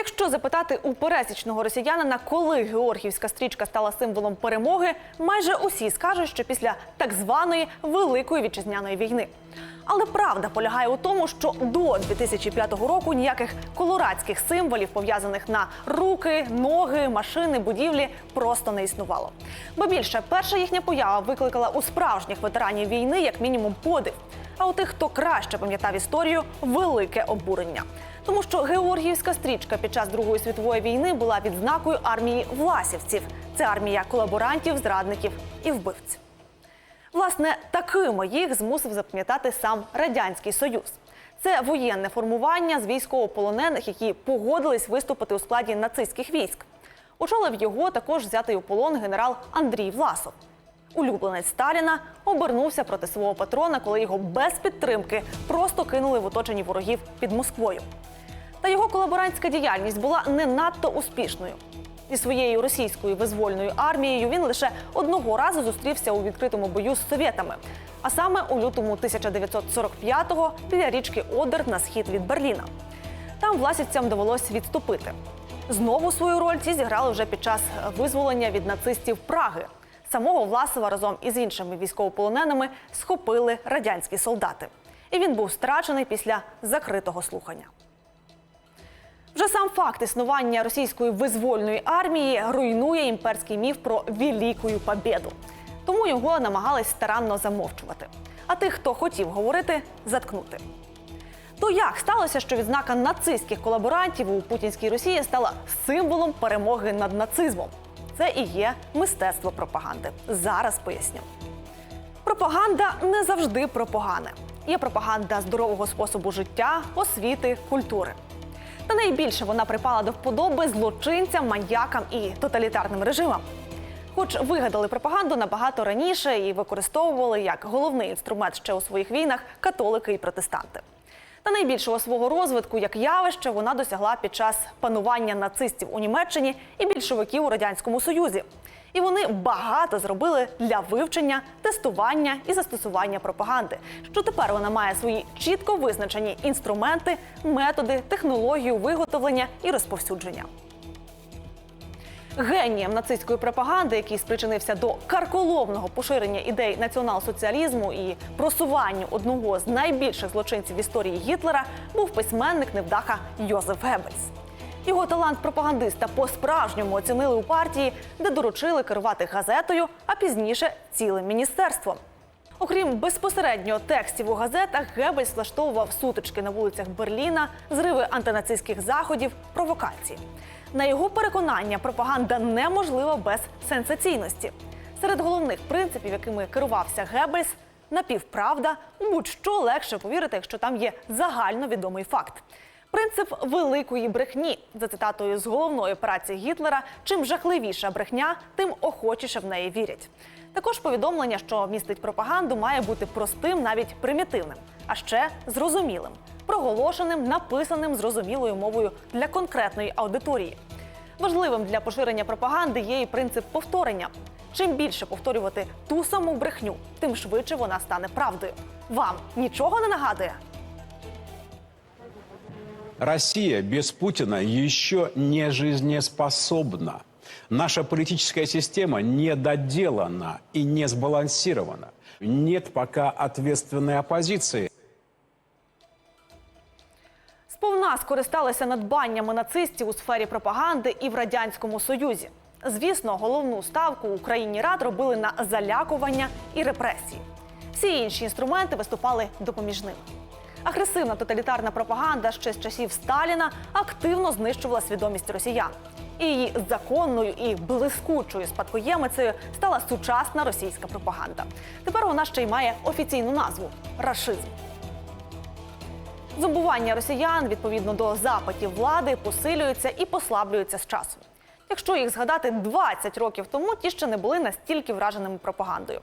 Якщо запитати у пересічного росіянина, коли георгіївська стрічка стала символом перемоги, майже усі скажуть, що після так званої великої вітчизняної війни. Але правда полягає у тому, що до 2005 року ніяких колорадських символів, пов'язаних на руки, ноги, машини, будівлі, просто не існувало. Бо більше перша їхня поява викликала у справжніх ветеранів війни як мінімум подив. А у тих, хто краще пам'ятав історію, велике обурення. Тому що Георгіївська стрічка під час Другої світової війни була відзнакою армії власівців. Це армія колаборантів, зрадників і вбивць. Власне, такими їх змусив запам'ятати сам радянський союз. Це воєнне формування з військовополонених, які погодились виступити у складі нацистських військ. Очолив його також взятий у полон генерал Андрій Власов. Улюбленець Сталіна обернувся проти свого патрона, коли його без підтримки просто кинули в оточенні ворогів під Москвою. Та його колаборантська діяльність була не надто успішною. Зі своєю російською визвольною армією він лише одного разу зустрівся у відкритому бою з совєтами, а саме у лютому 1945-го біля річки Одер на схід від Берліна. Там власівцям довелось відступити. Знову свою роль ці зіграли вже під час визволення від нацистів Праги. Самого Власова разом із іншими військовополоненими схопили радянські солдати. І він був страчений після закритого слухання. Вже сам факт існування російської визвольної армії руйнує імперський міф про велику побєду. Тому його намагались старанно замовчувати. А тих, хто хотів говорити, заткнути. То як сталося, що відзнака нацистських колаборантів у путінській Росії стала символом перемоги над нацизмом? Це і є мистецтво пропаганди. Зараз поясню. Пропаганда не завжди про погане. Є пропаганда здорового способу життя, освіти, культури. Та найбільше вона припала до вподоби злочинцям, маньякам і тоталітарним режимам. Хоч вигадали пропаганду набагато раніше і використовували як головний інструмент ще у своїх війнах католики і протестанти. Та найбільшого свого розвитку як явище вона досягла під час панування нацистів у Німеччині і більшовиків у радянському союзі. І вони багато зробили для вивчення, тестування і застосування пропаганди. Що тепер вона має свої чітко визначені інструменти, методи, технологію виготовлення і розповсюдження. Генієм нацистської пропаганди, який спричинився до карколомного поширення ідей націонал-соціалізму і просуванню одного з найбільших злочинців в історії Гітлера, був письменник невдаха Йозеф Геббельс. Його талант пропагандиста по-справжньому оцінили у партії, де доручили керувати газетою, а пізніше цілим міністерством. Окрім безпосередньо текстів у газетах, Геббельс влаштовував сутички на вулицях Берліна, зриви антинацистських заходів, провокації. На його переконання, пропаганда неможлива без сенсаційності. Серед головних принципів, якими керувався Геббельс, напівправда, будь-що легше повірити, якщо там є загальновідомий факт. Принцип великої брехні за цитатою з головної праці Гітлера: чим жахливіша брехня, тим охочіше в неї вірять. Також повідомлення, що містить пропаганду, має бути простим, навіть примітивним, а ще зрозумілим, проголошеним, написаним зрозумілою мовою для конкретної аудиторії. Важливим для поширення пропаганди є і принцип повторення. Чим більше повторювати ту саму брехню, тим швидше вона стане правдою. Вам нічого не нагадує? Россия без Путина еще не жизнеспособна. Наша политическая система недоделана и не сбалансирована. Нет пока ответственной оппозиции. Сповна скористалися надбаннями нацистів у сфері пропаганди і в радянському союзі. Звісно, головну ставку Україні рад робили на залякування і репресії. Всі інші інструменти виступали допоміжними. Агресивна тоталітарна пропаганда ще з часів Сталіна активно знищувала свідомість росіян. І її законною і блискучою спадкоємицею стала сучасна російська пропаганда. Тепер вона ще й має офіційну назву рашизм. Зомбування росіян відповідно до запитів влади посилюється і послаблюється з часом. Якщо їх згадати 20 років тому, ті ще не були настільки враженими пропагандою.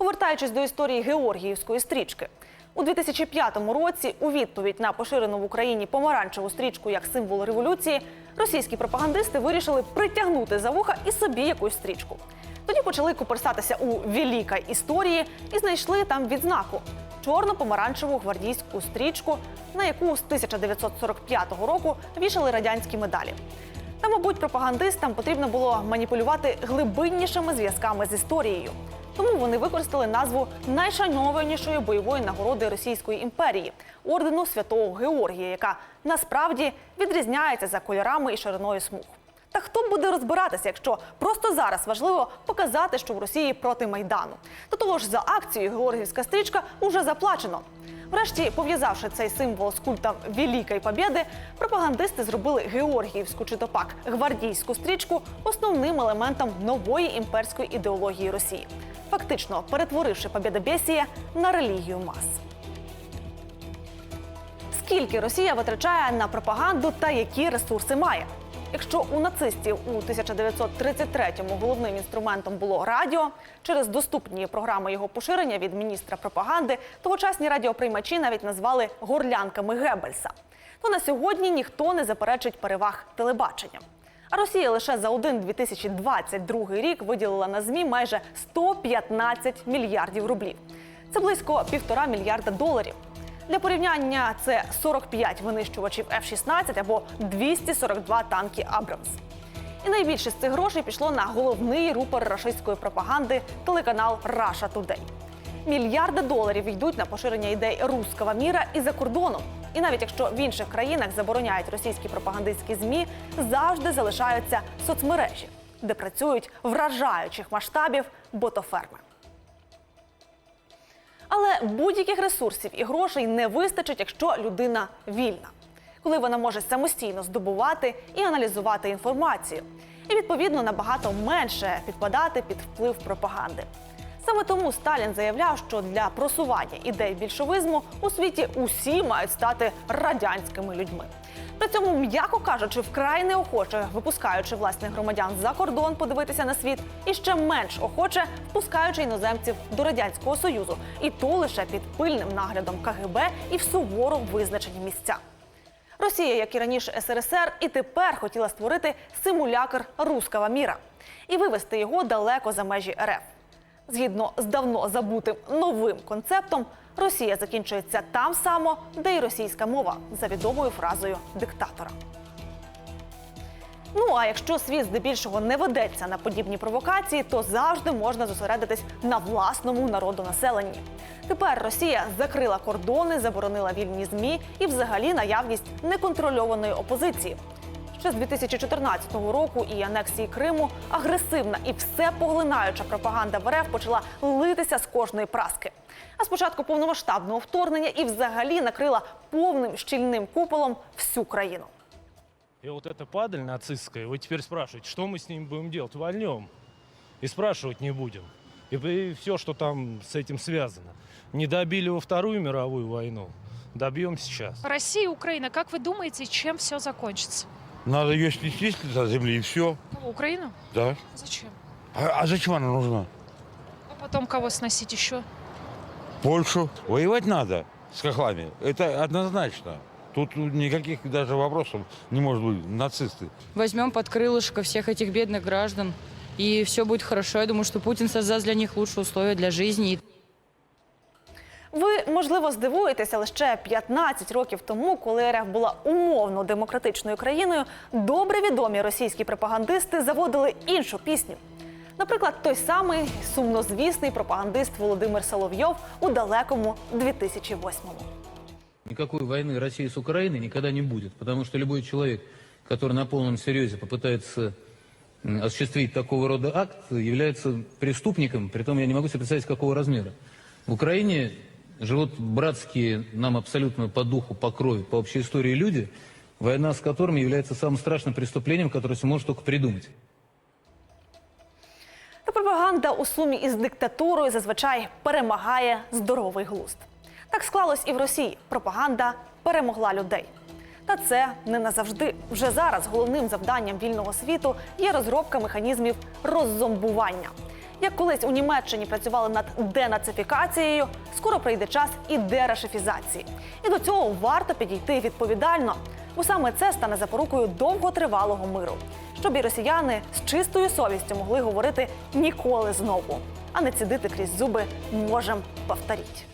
Повертаючись до історії Георгіївської стрічки, у 2005 році, у відповідь на поширену в Україні помаранчеву стрічку як символ революції, російські пропагандисти вирішили притягнути за вуха і собі якусь стрічку. Тоді почали куперсатися у великій історії і знайшли там відзнаку чорно-помаранчеву гвардійську стрічку, на яку з 1945 року вішали радянські медалі. Та, мабуть, пропагандистам потрібно було маніпулювати глибиннішими зв'язками з історією. Тому вони використали назву найшанованішої бойової нагороди Російської імперії ордену Святого Георгія, яка насправді відрізняється за кольорами і шириною смуг. Та хто буде розбиратися, якщо просто зараз важливо показати, що в Росії проти майдану? До того ж, за акцію Георгіївська стрічка уже заплачено. Врешті, пов'язавши цей символ з культом Великої Побєди, пропагандисти зробили Георгіївську чи то пак гвардійську стрічку основним елементом нової імперської ідеології Росії, фактично перетворивши побєдобєсія на релігію мас. Скільки Росія витрачає на пропаганду та які ресурси має? Якщо у нацистів у 1933-му головним інструментом було радіо, через доступні програми його поширення від міністра пропаганди тогочасні радіоприймачі навіть назвали горлянками Геббельса. То на сьогодні ніхто не заперечить переваг телебачення. А Росія лише за один 2022 рік виділила на змі майже 115 мільярдів рублів. Це близько півтора мільярда доларів. Для порівняння це 45 винищувачів F-16 або 242 танки Абрамс. І найбільше з цих грошей пішло на головний рупор рашистської пропаганди телеканал Russia Today. Мільярди доларів йдуть на поширення ідей руского міра і за кордоном. І навіть якщо в інших країнах забороняють російські пропагандистські змі, завжди залишаються соцмережі, де працюють вражаючих масштабів ботоферми. Але будь-яких ресурсів і грошей не вистачить, якщо людина вільна, коли вона може самостійно здобувати і аналізувати інформацію, і відповідно набагато менше підпадати під вплив пропаганди. Саме тому Сталін заявляв, що для просування ідей більшовизму у світі усі мають стати радянськими людьми. При цьому, м'яко кажучи, вкрай неохоче випускаючи власних громадян за кордон подивитися на світ, і ще менш охоче впускаючи іноземців до радянського союзу, і то лише під пильним наглядом КГБ і в суворо визначені місця. Росія, як і раніше СРСР, і тепер хотіла створити симулякр руского міра і вивести його далеко за межі РФ. Згідно з давно забутим новим концептом, Росія закінчується там само, де й російська мова за відомою фразою диктатора. Ну а якщо світ здебільшого не ведеться на подібні провокації, то завжди можна зосередитись на власному народонаселенні. Тепер Росія закрила кордони, заборонила вільні змі і взагалі наявність неконтрольованої опозиції. Ще з 2014 року і анексії Криму агресивна і всепоглинаюча пропаганда в РФ почала литися з кожної праски. А з початку повномасштабного вторгнення і взагалі накрила повним щільним куполом всю країну. И вот эта падаль нацистская, вы теперь спрашиваете, что мы с ним будем делать? Вольнем. И спрашивать не будем. И, все, что там с этим связано. Не добили во Вторую мировую войну, добьем сейчас. Россия и Украина, как вы думаете, чем все закончится? Надо ее снести с лица земли и все. Кого, Украину? Да. Зачем? А, а зачем она нужна? А потом кого сносить еще? Польшу. Воевать надо с хохлами. Это однозначно. Тут никаких даже вопросов не может быть. Нацисты. возьмем под крылышко всех этих бедных граждан, и все будет хорошо. Я думаю, что Путин создаст для них лучшие условия для жизни. И Ви можливо здивуєтеся, але ще 15 років тому, коли РФ була умовно демократичною країною, добре відомі російські пропагандисти заводили іншу пісню. Наприклад, той самий сумнозвісний пропагандист Володимир Соловйов у далекому 2008-му. Никакой войны России с Украиной никогда не будет, потому что любой человек, который на полном серьезе попытается м, осуществить такого рода акт, является преступником, притом я не могу себе представить, какого размера. В Украине живут братские нам абсолютно по духу, по крови, по общей истории люди, война с которыми является самым страшным преступлением, которое себе может только придумать. Та пропаганда у сумі із диктатурою зазвичай перемагає здоровий глузд. Так склалось і в Росії. Пропаганда перемогла людей. Та це не назавжди. Вже зараз головним завданням вільного світу є розробка механізмів роззомбування. Як колись у Німеччині працювали над денацифікацією, скоро прийде час і дерашифізації. І до цього варто підійти відповідально, бо саме це стане запорукою довготривалого миру, щоб і росіяни з чистою совістю могли говорити ніколи знову, а не цідити крізь зуби можем повторіть.